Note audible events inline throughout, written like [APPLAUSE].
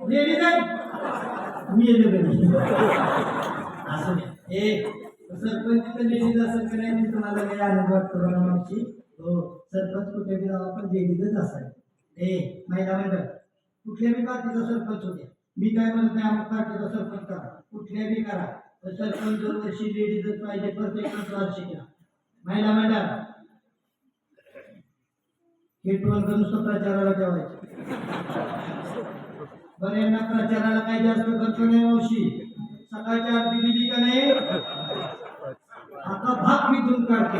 Lady नाही मी येतो घरी. असं नाही. ए सरपंच तिथं लेडीज असेल की नाही मी तुम्हाला काही अनुभव वाटतो बघा हो सरपंच कुठे बी जाऊ आपण लेडीजच असायचं ए महिला मंडळ कुठल्या बी पार्टीचा सरपंच होते मी काय म्हणत नाही आम्ही पार्टीचा सरपंच करा. कुठल्या बी करा. तर सरपंच दरवर्षी लेडीजच पाहिजे प्रत्येक पंचवार्षिकला महिला मंडळ हे टोल नुसतं प्रचाराला जेवायचे बरं यांना प्रचाराला काही जास्त खर्च नाही मावशी. सकाळच्या आरती दिली का नाही? आता भाग मिथून काढते.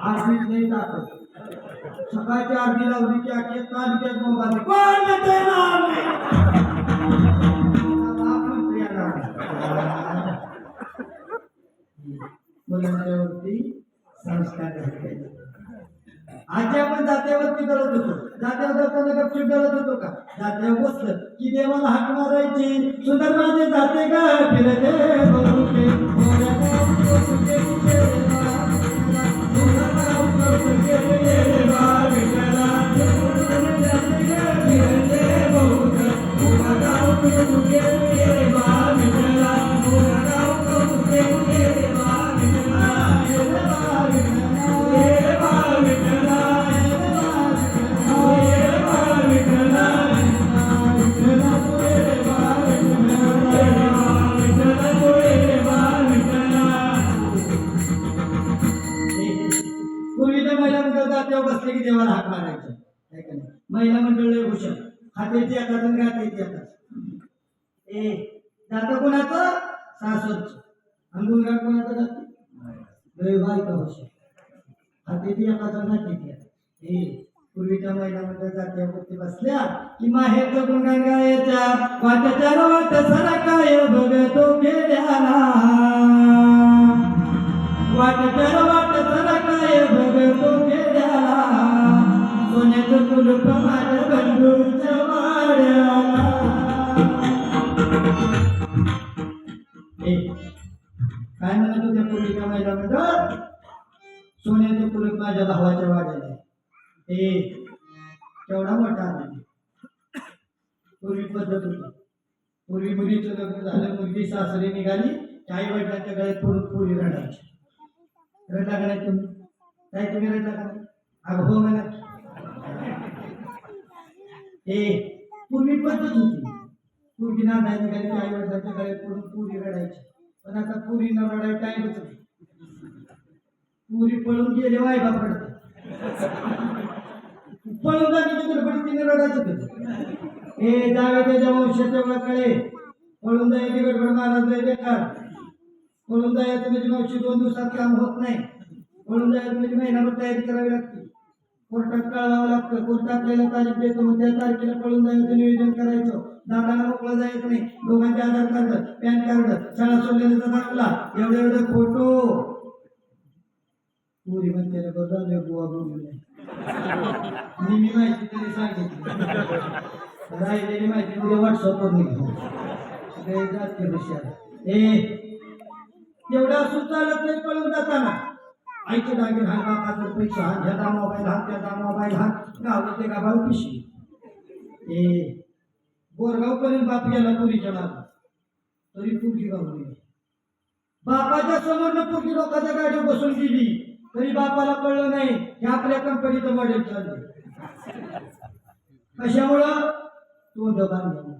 आरतीच नाही टाकत. सकाळच्या आरती लावली की अखेर तालुक्यात मोबाईल कोण मुलांच्यावरती संस्कार आजी आपण जात्यावरती करत होतो. जात्या जाताना गपचूप घालत होतो का? जात्या बसलं. की देवाला हाक मारायची. सुंदर माझे जाते का? फिरते बहुते, आणि मुलगा कोणाचं जाते लय बायका हुशार हाताची एकाच आणि गाठायची एकाच. ए पूर्वीच्या महिला मंडळ जात्यावरती बसल्या की माहेरचं गुणगान गायच्या वाटच्या वाट सरा काय बघतो गेल्याला. वाटकर वाट सरा काय बघतो गेल्याला. सोन्याचं कुलूप माझ्या बंधूच्या वाड्याला. होत्या पूर्वीच्या मंडळ कुलूप माझ्या भावाच्या वाड्याला हे ए केवढा मोठा आनंद पूर्वी पद्धत होती. पूर्वी मुलीचं लग्न झालं मुलगी सासरी निघाली आई वडिलांच्या गळ्यात पडून पुरी रडायची. रडला का नाही तुम्ही? काय तुम्ही रडला का नाही? अगं हो म्हणा. ए पूर्वी पद्धत होती. पूर्वी ना नाही निघाली आई वडिलांच्या गळ्यात पडून पुरी रडायची. पण आता पुरी न रडायला टाईमच नाही. पुरी पळून गेले वाय बाप पळून जाण्याची गडबडी तिने रडायचं हे जावे त्याच्या वंशाच्या कळे पळून जायची गडबड महाराज लय बेकार. पळून जायचं म्हणजे मावशी दोन दिवसात काम होत नाही. पळून जायचं म्हणजे महिनाभर तयारी करावी लागते. कोर्टात कळवावं लागतं. कोर्ट आपल्याला तारीख देतो मग त्या तारखेला पळून जायचं नियोजन करायचं. दादाला मोकळं जायचं नाही. दोघांचे आधार कार्ड पॅन कार्ड शाळा सोडलेला दाखला. एवढे एवढे फोटो पुरी म्हणते झालं गोवा बोलू मी मी माहिती त्याने सांगितली. राहिलेली माहिती तुला व्हॉट्सअपवर निघतो जाते हुशार. ए एवढा असून चालत नाही पळून जाताना. आईचे डागे हा बापाचा पैसा हा ह्याचा मोबाईल हा त्याचा मोबाईल हा गावात ते भाऊ पिशी? ए बोरगाव पर्यंत बाप गेला पुरीच्या मागे. तरी पुरगी गावली बापाच्या समोरनं पुरगी लोकांच्या गाडीवर बसून गेली. तरी बापाला कळलं नाही हे आपल्या कंपनीचं मॉडेल चाललंय कशामुळं? तो डबा नेला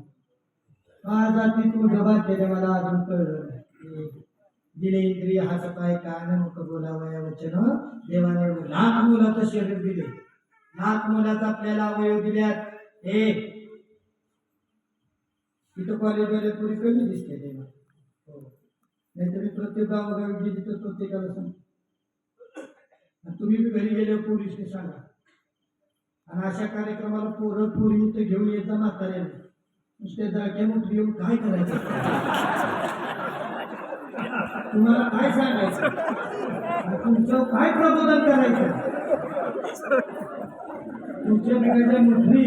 का जाती तो केले मला अजून कळलं नाही. दिले इंद्रिय हात पाय कान मुख बोलावया वचन. देवाने लाख मुलाचं शरीर दिले. लाख मुलाचा आपल्याला अवयव दिल्यात. हे. इथं वगैरे पुरी कमी दिसते देवा. हो. नाहीतर प्रत्येक गावागावी गेली तर प्रत्येकाला सांग तुम्ही बी घरी गेले पोरीसने सांगा. आणि अशा कार्यक्रमाला पोरं पोरी इथं घेऊन येता म्हाताऱ्याला. नुसते जाग्या मोठी येऊन काय करायचं? तुम्हाला काय सांगायचं? तुमचं काय प्रबोधन करायचं? तुमच्या बिघडल्या मुठरी.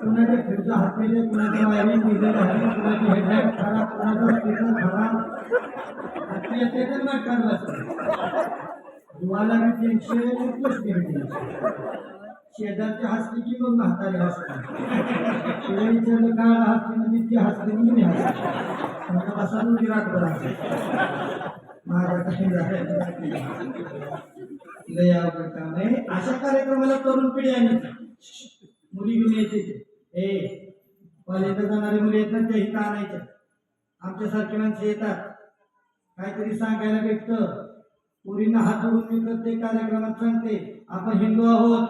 कुणाच्या फिरता हातलेले कुणाच्या वायरिंग दिलेलं आहे कुणाची हेडलाईट खराब कुणाचा स्पीकर खराब आपली येते तर तुम्हाला मी तीनशे प्लस शेजारचे शेजारची हसले की मग म्हातारी हसली तिला विचारलं का हसते म्हणजे ती हसली म्हणजे मी हसली आता असा मी विराट बरा लय अवघड काम आहे. अशा कार्यक्रमाला तरुण पिढी आहे मुली घेऊन यायची ए कॉलेजला जाणारे मुली येतात ते इथं आणायच्या आमच्यासारखी माणसं येतात. काहीतरी सांगायला भेटतं. मुलींना हात जोडून मी प्रत्येक कार्यक्रमात सांगते आपण हिंदू आहोत.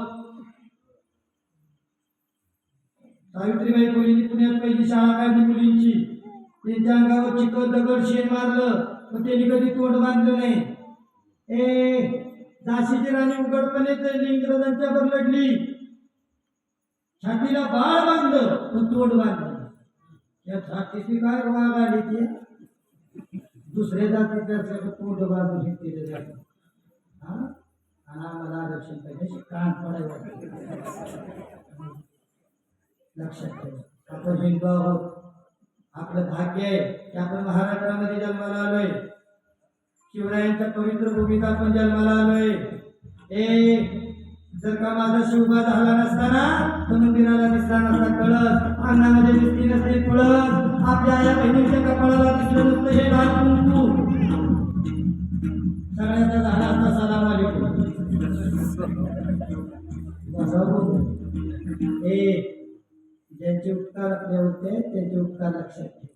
सावित्रीबाई फुलेंनी पुण्यात पहिली शाळा काढली मुलींची. त्यांच्या अंगावर चिकन दगड शेण मारलं पण त्यांनी कधी तोंड बांधलं नाही. ए झाशीची राणी उघडपणे त्यांनी इंग्रजांच्यावर लढली. छातीला बाळ बांधलं पण तोंड बांधलं या छातीची काय वाघ आली ती? दुसऱ्या जातीचे असल्याचं पूर्ण बाजू हे केलं जातं. हा? आणि आम्हाला आरक्षण पाहिजे कान पडायला लक्षात ठेवा. आपण हिंदू आहोत. आपलं भाग्य आहे की आपण महाराष्ट्रामध्ये जन्माला आलोय. शिवरायांच्या पवित्र भूमीत आपण जन्माला आलोय. ए जर का माझा शिवबा झाला नसताना तर मंदिराला दिसला नसता कळस. अंगणामध्ये दिसली नसते कळस. आपल्या आया बहिणीच्या कपाळाला दिसलं नसतं हे लाल कुंकू. सगळ्याचा झाला असता सलाम वालेकुम ए ज्यांचे उपकार आपले होते त्यांचे उपकार लक्षात घे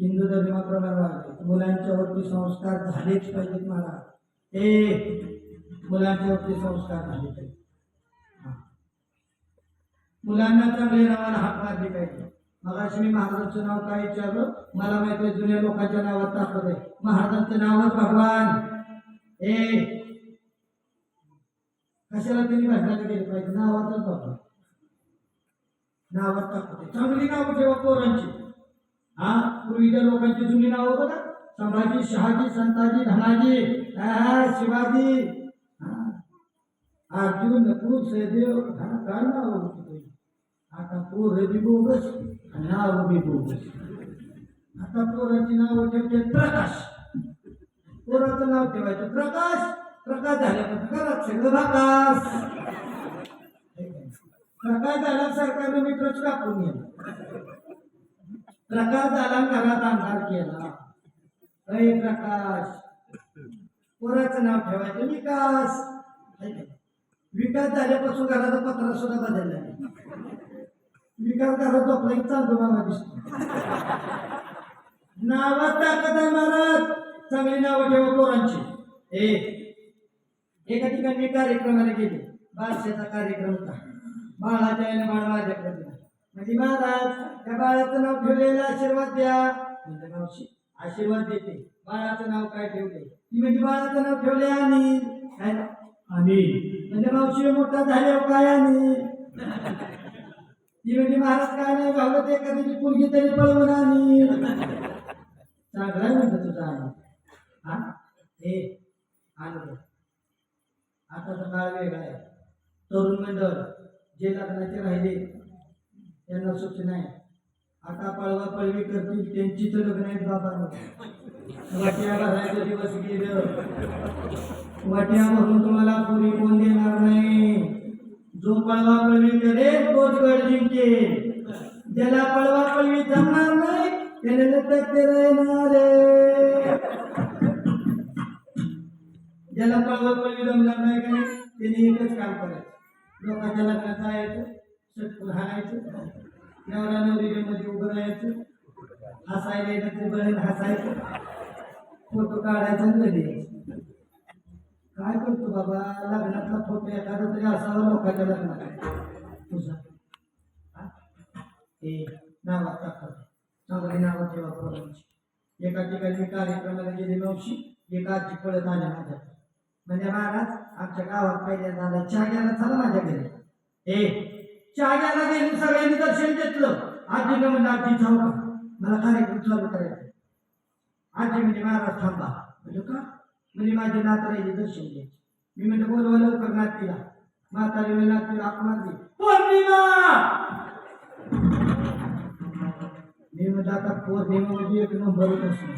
हिंदू धर्माप्रमाणे वागले. मुलांच्यावरती संस्कार झालेच पाहिजेत मला. ए मुलांच्यावरती संस्कार झाले पाहिजे. मुलांना चांगले नावाला हाक मारली पाहिजे. मग मी महाराजांचं नाव काय विचारलं? मला माहिती जुन्या लोकांच्या नावात दाखवत आहे. महाराजांचं नावच भगवान. ए! कशाला त्यांनी भाषणाला गेले पाहिजे? नावातच भगवान नावात दाखवते चांगली नावं ठेवा पोरांची. हा? पूर्वीच्या लोकांची जुनी नावं बघा. संभाजी शहाजी संताजी धनाजी. शिवाजी. अर्जुन नकुल सहदेव हा काय नाव होती आता पोर बी बोगस आणि नाव बी बोगस। आता पोरांची नाव ठेवते प्रकाश। पोराचं नाव ठेवायचं प्रकाश। प्रकाश झाल्यापासून घरात सगळं प्रकाश। प्रकाश झाला सरकारने मित्रच कापून गेला प्रकाश झाला आणि घरात अंधार केला. अय प्रकाश. पोराचं नाव ठेवायचं विकास. है विकास झाल्यापासून घराचा पत्रा सुद्धा बदलला विकास घरात झोपला की चालतो मला दिसतो. नावात ताकद आहे महाराज. चांगली नावं ठेवा पोरांची. ए एका ठिकाणी मी कार्यक्रमाला गेले. बारशाचा कार्यक्रम होता. बाळाच्या आईने बाळ माझ्याकडे दिला. म्हणजे महाराज त्या बाळाचं नाव ठेवलेलं आशीर्वाद द्या. म्हणजे मावशी आशीर्वाद देते. बाळाचं नाव काय ठेवले ती म्हणजे बाळाचं नाव ठेवले आणि काय आणि म्हणजे मावशी मोठा झाल्यावर काय आणि? [LAUGHS] ती म्हणजे महाराज काय नाही गावलं ते एखाद्याची पोरगी तरी पळवून आणि चांगला म्हणतो तुझा आणि हा? हे आनंद आताचा काळ वेगळा आहे. तरुण मंडळ जे लग्नाचे राहिले त्यांना सूचना आहे आता पळवा पळवी करतील त्यांची तर लग्न आहेत बाबा वाटिया जायचं दिवस गेलं वाटिया तुम्हाला पुरी कोण देणार नाही. जो पळवा पळवी करेल तोच गड जिंके ज्याला पळवा पळवी जमणार नाही त्याने लटकते राहणार. ज्याला पळवा पळवी जमणार नाही का त्याने एकच काम करायचं. लोकांच्या लग्नात जायचं सटकून हाणायचं नवरा नवरीच्या मध्ये उभं राहायचं हसायला येणार ते बळेल हसायचं. फोटो काढायचा आणि घरी काय करतो बाबा? लग्नातला फोटो एखादा तरी असावा लोकांच्या लग्नात तुझा. हे? नावात टाकत चांगली नावं ठेवा पोरांची. एका ठिकाणी मी कार्यक्रमाला गेली मावशी एका आजी पळत आल्या माझ्या. म्हणजे महाराज आमच्या गावात पहिल्यांदा आला. चहा घ्यायला चला माझ्या घरी. ए चहा घ्यायला गेली सगळ्यांनी दर्शन घेतलं. आजीनं म्हणजे आजी जाऊ मला कार्यक्रम चालू करायचा. आजी म्हणजे महाराज थांबा. म्हणजे का? म्हणजे माझे नातराचे दर्शन घ्यायची मी म्हणजे बोलवा लवकर नातीला. म्हातारी मी नातीला आपण मारली पौर्णिमा! मी म्हणजे आता पौर्णिमा म्हणजे एक नंबर असतो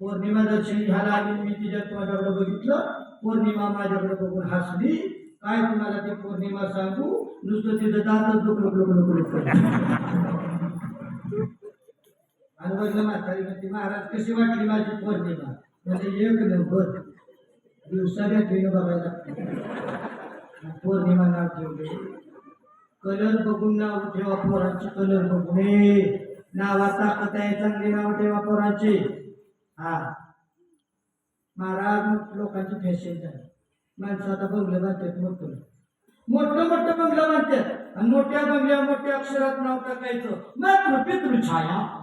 पौर्णिमा दर्शन घ्यायला आली मी तिच्या तोंडाकडे बघितलं पौर्णिमा माझ्याकडे बघून हसली काय तुम्हाला ती पौर्णिमा सांगू? नुसतं तिथं दातच लुक लुक आणि वडलं म्हातारी म्हणते महाराज कशी वाटली माझी पौर्णिमा? म्हणजे एक नंबर. दिवसा भेटली बघायला. पौर्णिमा नाव ठेवले. कलर बघून नाव ठेवा पोरांची कलर बघून नावा ताकद आहे चांगली नाव ठेवा पोरांची. हा. महाराज लोकांची फॅशन झाली. माणसं आता बंगलं बांधतात मोठं मोठं. मोठं बंगलं बांधतात. आणि मोठ्या बंगल्या मोठ्या अक्षरात नाव टाकायचं. मातृ पितृ छाया.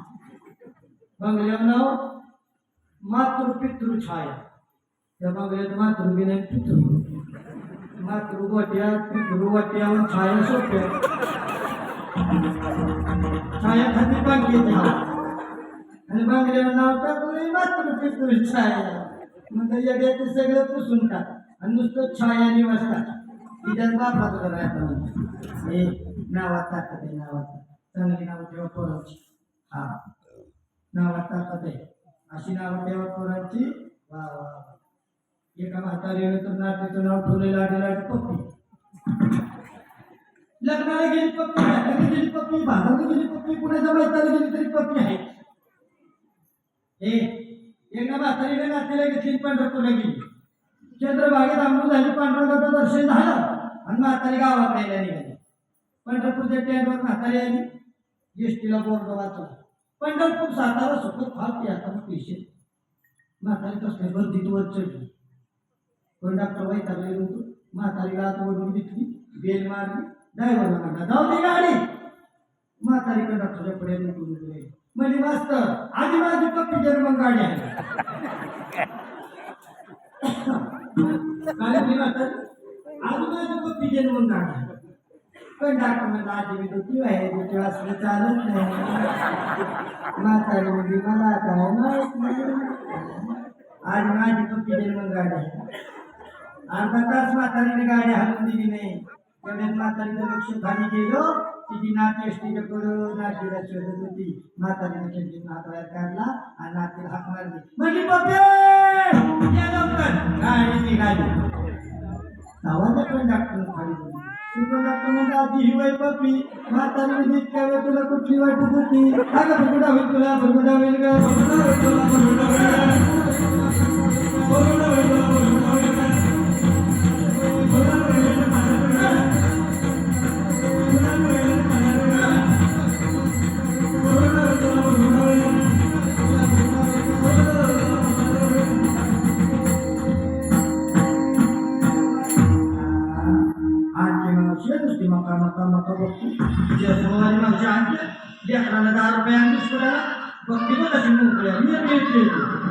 बंगल्यावर नाव मातृ पितृ छाया. त्या बंगल्यात मातृ नाही पितृ. मातृ वाट्या पितृ वाट्या आणि छाया सोप्या छाया खाती बांगेत आणि बांगल्यावर नाव टाकलं मातृ पितृ छाया. मग येड्या ते सगळं पुसून टाक. आणि नुसतं छाया निवासतात तिच्यात बापाचं करायचं हे नावात ताकद आहे नावात. चांगली नाव ठेवा पोरांची. हा. नावात ताकद आहे अशी नाव तेव्हा पोरांची. वा वा एका म्हातारीने तर नातीचं नाव ठेवले लाडी लाडी पप्पी. लग्नाला गेली पप्पी लग्नाला गेली पप्पी भागाला गेली पप्पी पुण्याच्या मैताला गेली तरी पप्पी आहे. हे एकदा म्हातारीने नातीला घेतली पंढरपूरला गेली. चंद्रभागेत आंबू झाली पांढरा दर्शन झालं आणि म्हातारी गावात यायला निघाली. पंढरपूरच्या ट्रेनवर म्हातारी आली. एसटीला बोर्ड वाचला पंढरपूर सातारा सोबत फार आता पेशंट म्हातारी कसल्या गर्दीत वर चढली पण डॉक्टर वैतागले होतो म्हातारीला आत ओढून घेतली बेल मारली ड्रायव्हरला म्हणला जाऊ दे गाडी. [LAUGHS] म्हातारी डॉक्टरच्या पुढे निघून गेली. म्हणजे मस्त आधी माझी पप्पी जन्म गाडी आहे काय आधी माझी पप्पी जन्म गाडी आहे पण डॉक्टर म्हणला आधी मी दुखी आहे दुखी असलं चालत नाही म्हातारी म्हणजे मला काय माहीत नाही आज माझी पप्पी जन्म गाडी आहे अर्धा तास म्हातारीने गाडी हलवून दिली नाही तेवढ्यात म्हातारीचं लक्ष खाली गेलं तिची नाती एसटीच्या कडं नातीला शोधत होती म्हातारीने खिडकीत हात काढला आणि नातीला हाक मारली म्हणजे पप्पे लवकर गाडी निघाली आवाज पण डॉक्टर खाली गेली तुझं डॉक्टर म्हणजे आधी ही वय पप्पी म्हातारी म्हणजे इतक्या वेळ तुला कुठली वाटत होती अगं भरगुडा होईल तुला भरगुडा होईल ग भरगुडा होईल तुला भरगुडा होईल भरगुडा होईल लेकराला दहा रुपये आणलीस कुणाला बघती बघ कशी मोकळ्या मी येते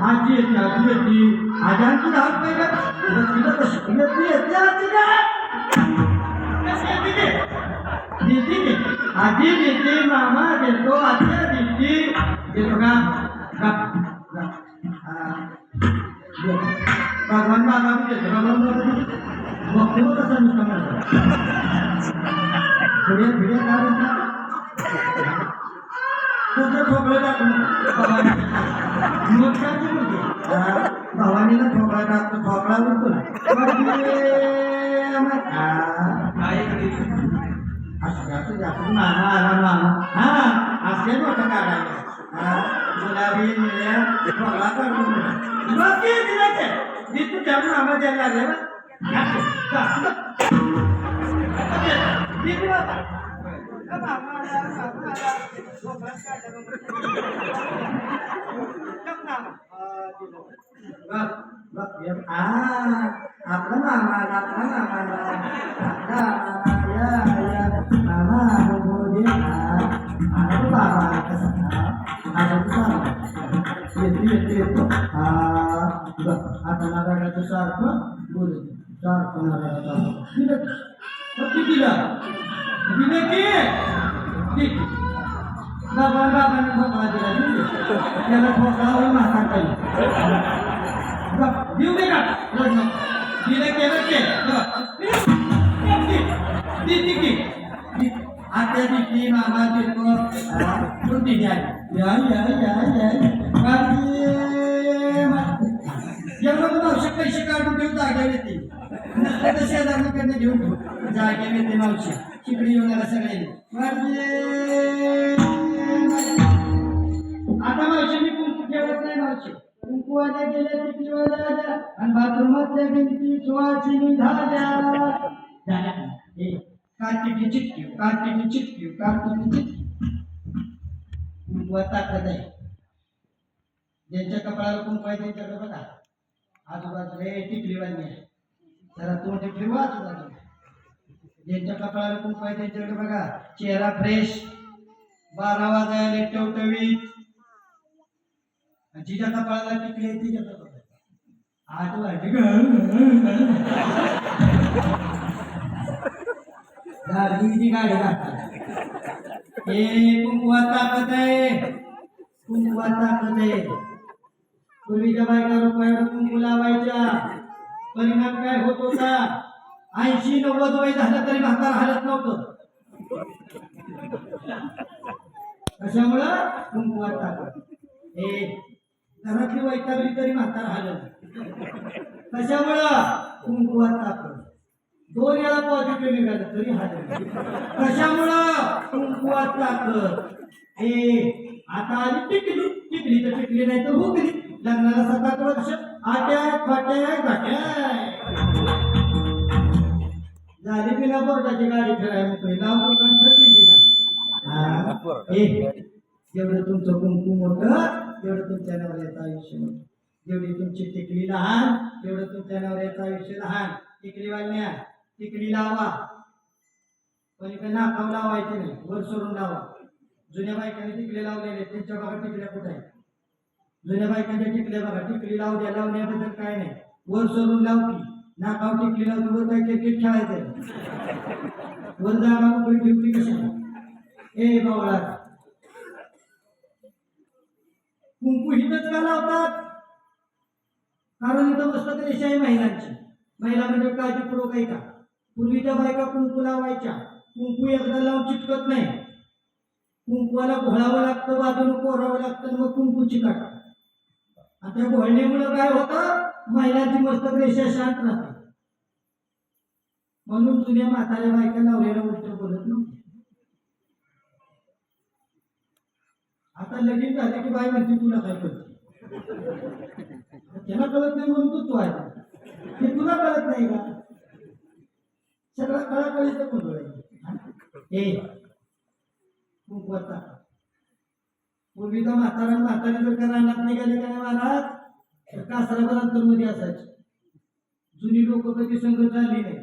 आजी येते आजी येते आजी आणखी दहा रुपये का बघती बघ कशी येते येते आजी ते? देते आजी देते मामा देतो आत्या देते देतो का का? का? भगवान बाबा बी देतो भगवान बाबा. बघते बघ कसं म्हणतो पुढे पुढे काय म्हणतात ठोकळं टाकून भवानी मग काय ते म्हणते भवानीला ठोकळा टाकतो ठोकळा उडतो ना मग हा, असं जास्त हा असे मोठं काढायला गुलाबी निळ्या ठोकळा काढून मग ते दिलं ते मी तुझ्या मामा द्यायला लागले ना मी तुला- अ, मामा आला, मामा आला. ठोकळा काढला मग. ठीक. बाबा बाबाने ठोकळा दिला त्याला ठोकळा होईल मासा बघ, देऊ दे का? रड केलं के देते की दे. मामा देतो. हा, तू या या या या एवढं पण पैसे काढून देऊ जागा येते. शेजारकडनं घेऊन घेऊ जागे येते मावशी. चिकडी येऊन सगळे. आता मावशी मी कुंकू ठेवत नाही मावशी. कुंकूवाल्या गेले किती आल्या आणि बाथरूमातल्या भिंती सुवासिनी झाल्या. कार्तिकी चिटकी कार्तिकी चिटकी कार्तिकी चिटकी. कुंकवात ताकद आहे. ज्यांच्या कपाळाला कुंकू आहे त्यांच्याकडे बघा. आजूबाजूला हे बांधली आहे. जरा तोंडी फिरवा आजूबाजूला. ज्यांच्या कपाळाला कुंकू पाहिजे त्यांच्याकडे बघा. चेहरा फ्रेश बारा वाजायला टवटवीत जिच्या कपाळाला टिकले तिच्या कपाळाला. आठ वाजे. गाडी गाडी लागतात हे कुंकुवा ताकद आहे. कुंकुवा ताकद आहे. पूर्वीच्या बायका रुपयाला कुंकू लावायच्या. परिणाम काय होत होता? ऐंशी नव्वद वय झालं तरी म्हातार हालत नव्हतं. कशामुळं? कुंकुवात ताकद हे घरातली वैतागली तरी म्हातार हालत कशामुळं? कुंकुवात ताकद दोन वेळा पॉझिटिव्ह निघालं तरी हालत कशामुळं? कुंकुवात ताकद हे आता आली टिकली. टिकली तर टिकली नाही तर हुकली लग्नाला सात वर्ष आट्या फाट्या घाट्या झाली बिना बोर्डाची गाडी फिरायला मोकळी नाव लोकांचं दिला जेवढं तुमचं कुंकू मोठं तेवढं तुमच्या नवऱ्याचं आयुष्य मोठं. जेवढी तुमची टिकली लहान तेवढं तुमच्या नवऱ्याचं आयुष्य लहान. टिकली वाढण्या टिकली लावा. पण इकडे नाकाव लावायचे नाही वर सोडून लावा. जुन्या बायकांनी टिकले लावलेले त्यांच्या बघा टिकल्या कुठे आहेत. जुन्या बायकांच्या टिकल्या बघा टिकली लावू द्या लावण्याबद्दल काय नाही. वर सोडून लावती नाकाव टिकली लावती वर काय क्रिकेट खेळायचं वर जागा मोकळी ठेवती ए बावळा. कुंकू हिंदच का लावतात? कारण इथं मस्तक रेषा आहे महिलांची. महिला म्हणजे काळजीपूर्वक आहे का? पूर्वीच्या बायका कुंकू लावायच्या. कुंकू एकदा लावून चिटकत नाही. कुंकूला घोळावं लागतं बाजून कोरावं लागतं मग कुंकू चिकाट. आता घोळण्यामुळं काय होतं? महिलांची मस्तक रेषा शांत राहते म्हणून जुन्या म्हाताऱ्या बायका नवऱ्याला उलट बोलत नव्हती. आता लगीन झाले की बाय म्हणते तुला काय करते त्याला कळत नाही म्हणून तू तू आहे. हे तुला कळत नाही का? सगळा कळा कळीचं गोंधळ आहे हे पूर्वी पूर्वीचा म्हातारा म्हातारी जर का रानात निघाले का नाही महाराज? तर कासरावर अंतरमध्ये असायचे. जुनी लोक कधी संघ चालली नाही.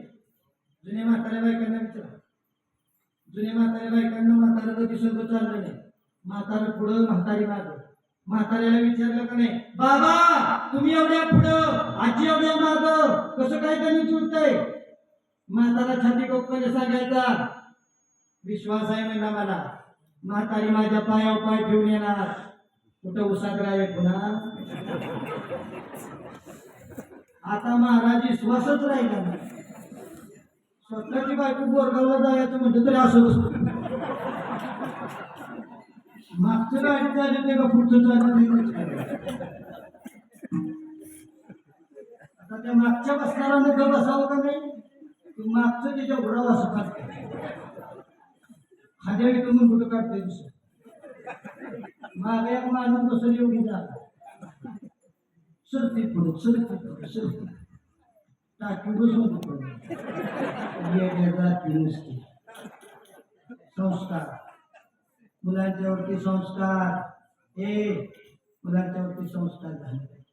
जुन्या म्हाताऱ्या बायकांना विचारा. जुन्या म्हाताऱ्या बायकांना म्हातारा कधी संघ चाललं नाही. म्हातारा पुढं म्हातारी माग. म्हाताऱ्याला विचारलं का नाही? बाबा तुम्ही एवढ्या पुढं आजी एवढ्या माग कसं काय त्यांनी जुळतंय? म्हातारा छाती कोकणे सांगायचा विश्वास आहे म्हणला मला. म्हातारी माझ्या पायावर पाय ठेवून येणार. कुठं उसागरा आहे पुन्हा आता महाराज विश्वासच राहिला नाही. स्वतःची बायको बोरगावला जायचं म्हणजे तरी असं बसतो. मागचं गाडी चालत ते का पुढचं चालत आता त्या मागच्या बसणाऱ्यानं गप बसावं का नाही? तू मागचं तिच्या घोडावर असं काढतो. खाद्या तुम्ही कुठं काढतोय दुसरं? मागे एक माणूस बसून एवढी जागा. सरती पुढं सरती पुढं सरती टाकी बसून पुढं जाती नुसती संस्कार मुलांच्यावरती संस्कार हे मुलांच्यावरती संस्कार झाले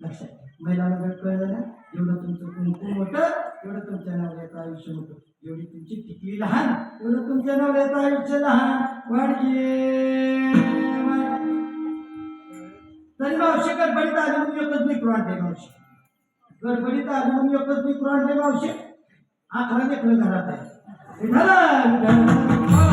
लक्षात महिलांना महिला कळलं ना एवढं तुमचं कुंकू मोठं एवढं तुमच्या नवऱ्याचं आयुष्य मोठं एवढी तुमची टिकली लहान एवढं तुमच्या नवऱ्याचं आयुष्य लहान वाढकी तरी मावशी गडबडीत आली म्हणून एकच लेकरू आणले मावशी. गडबडीत आली म्हणून एकच लेकरू आणले मावशी. अकरा लेकरं घरात आहे झालं